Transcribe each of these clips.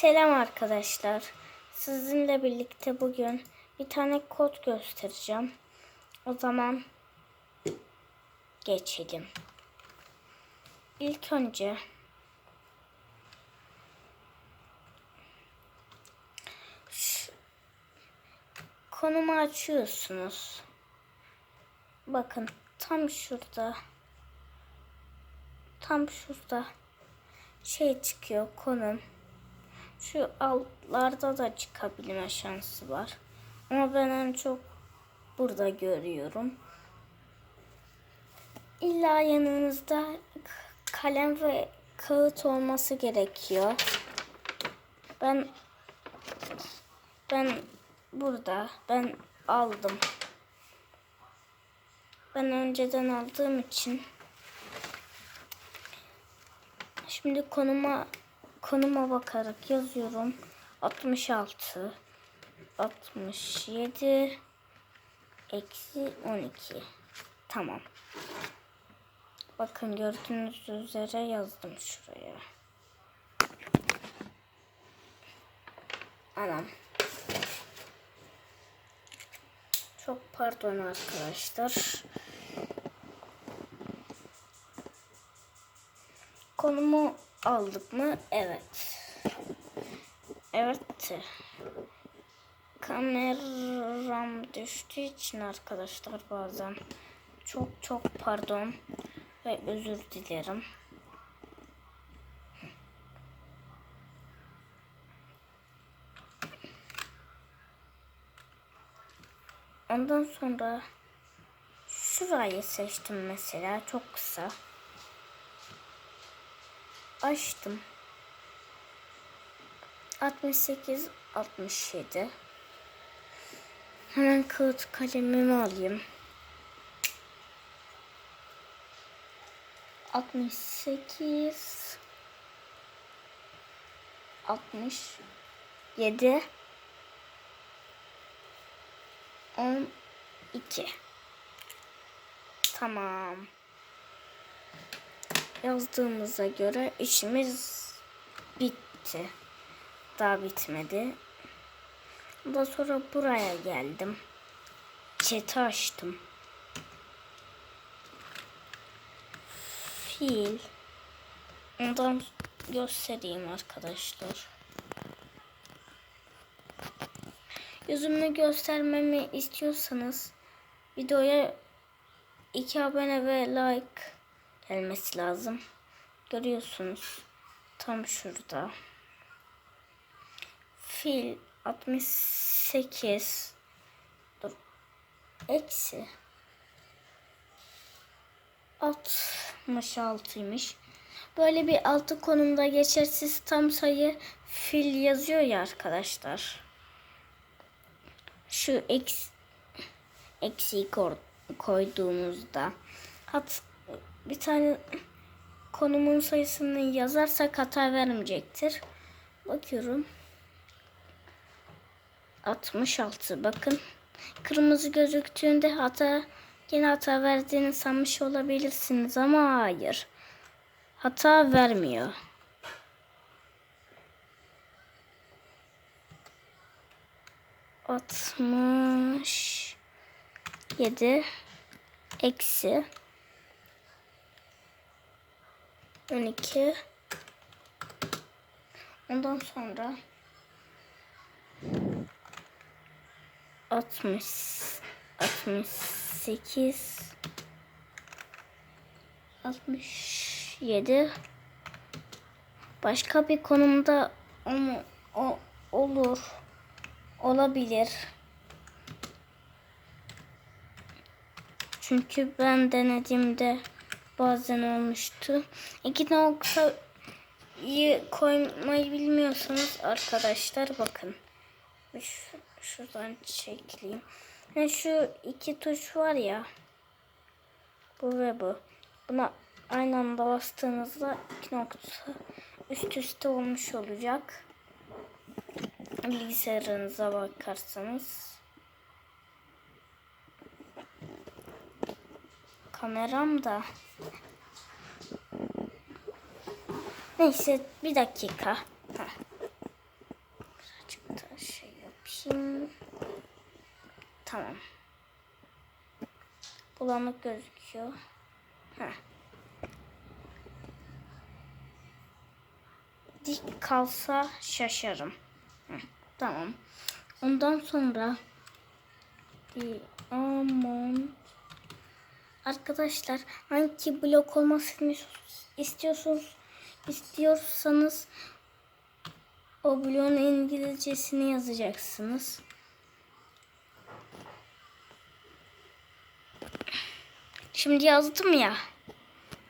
Selam arkadaşlar. Sizinle birlikte bugün bir tane kod göstereceğim. O zaman geçelim. İlk önce konumu açıyorsunuz. Bakın tam şurada tam şurada şey çıkıyor konum. Şu altlarda da çıkabilme şansı var. Ama ben en çok burada görüyorum. İlla yanınızda kalem ve kağıt olması gerekiyor. Ben ben burada ben aldım. Ben önceden aldığım için Şimdi konuma konuma bakarak yazıyorum. 66 67 eksi 12. Tamam. Bakın gördüğünüz üzere yazdım şuraya. Anam. Çok pardon arkadaşlar. Konumu aldık mı? Evet. Evet. Kameram düştüğü için arkadaşlar bazen çok çok pardon ve özür dilerim. Ondan sonra şurayı seçtim mesela çok kısa açtım. 68 67 Hemen kağıt kalemimi alayım. 68 67 12 Tamam yazdığımıza göre işimiz bitti. Daha bitmedi. Ondan sonra buraya geldim. Chat'i açtım. Fil. Ondan göstereyim arkadaşlar. Yüzümü göstermemi istiyorsanız videoya iki abone ve like gelmesi lazım. Görüyorsunuz. Tam şurada. Fil 68 dur eksi 66'ymış. Böyle bir altı konumda geçersiz tam sayı fil yazıyor ya arkadaşlar. Şu eksi eksiği koyduğumuzda hat bir tane konumun sayısını yazarsak hata vermeyecektir. Bakıyorum. 66 bakın. Kırmızı gözüktüğünde hata yine hata verdiğini sanmış olabilirsiniz ama hayır. Hata vermiyor. Altmış yedi eksi 12 ondan sonra 60 68 67 başka bir konumda o, o olur olabilir. Çünkü ben denediğimde bazen olmuştu. İki noktayı koymayı bilmiyorsanız arkadaşlar bakın. Şu, şuradan çekeyim. Yani şu iki tuş var ya. Bu ve bu. Buna aynı anda bastığınızda iki nokta üst üste olmuş olacak. Bilgisayarınıza bakarsanız. Kameram da Neyse bir dakika. Heh. Bakayım. Tamam. Bulanık gözüküyor. Heh. Dik kalsa şaşarım. Heh, tamam. Ondan sonra bir aman Arkadaşlar hangi blok olmasını istiyorsunuz istiyorsanız o bloğun İngilizcesini yazacaksınız. Şimdi yazdım ya.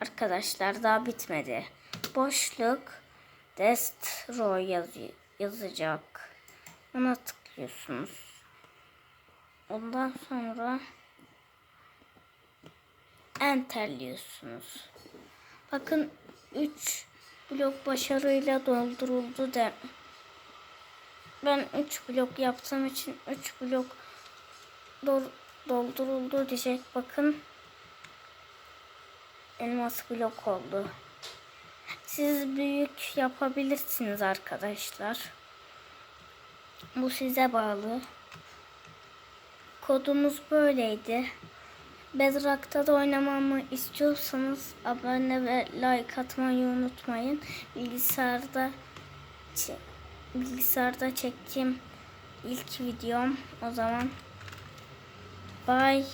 Arkadaşlar daha bitmedi. Boşluk destroy yazı- yazacak. Ona tıklıyorsunuz. Ondan sonra enterliyorsunuz. Bakın 3 blok başarıyla dolduruldu de. Ben 3 blok yaptığım için 3 blok dol- dolduruldu diyecek. Bakın elmas blok oldu. Siz büyük yapabilirsiniz arkadaşlar. Bu size bağlı. Kodumuz böyleydi. Bedrock'ta da oynamamı istiyorsanız abone ve like atmayı unutmayın. Bilgisayarda bilgisayarda çektiğim ilk videom o zaman. Bye.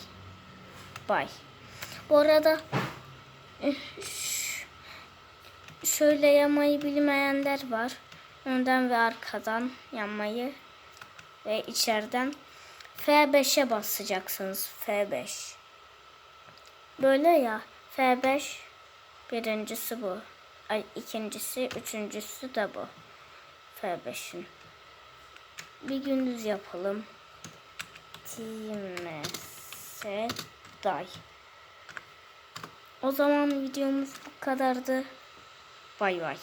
Bye. Bu arada ş- şöyle yamayı bilmeyenler var. Önden ve arkadan yanmayı ve içeriden F5'e basacaksınız. F5. Böyle ya. F5 birincisi bu. Ay ikincisi, üçüncüsü de bu. F5'in. Bir gündüz yapalım. Timese day. O zaman videomuz bu kadardı. Bay bay.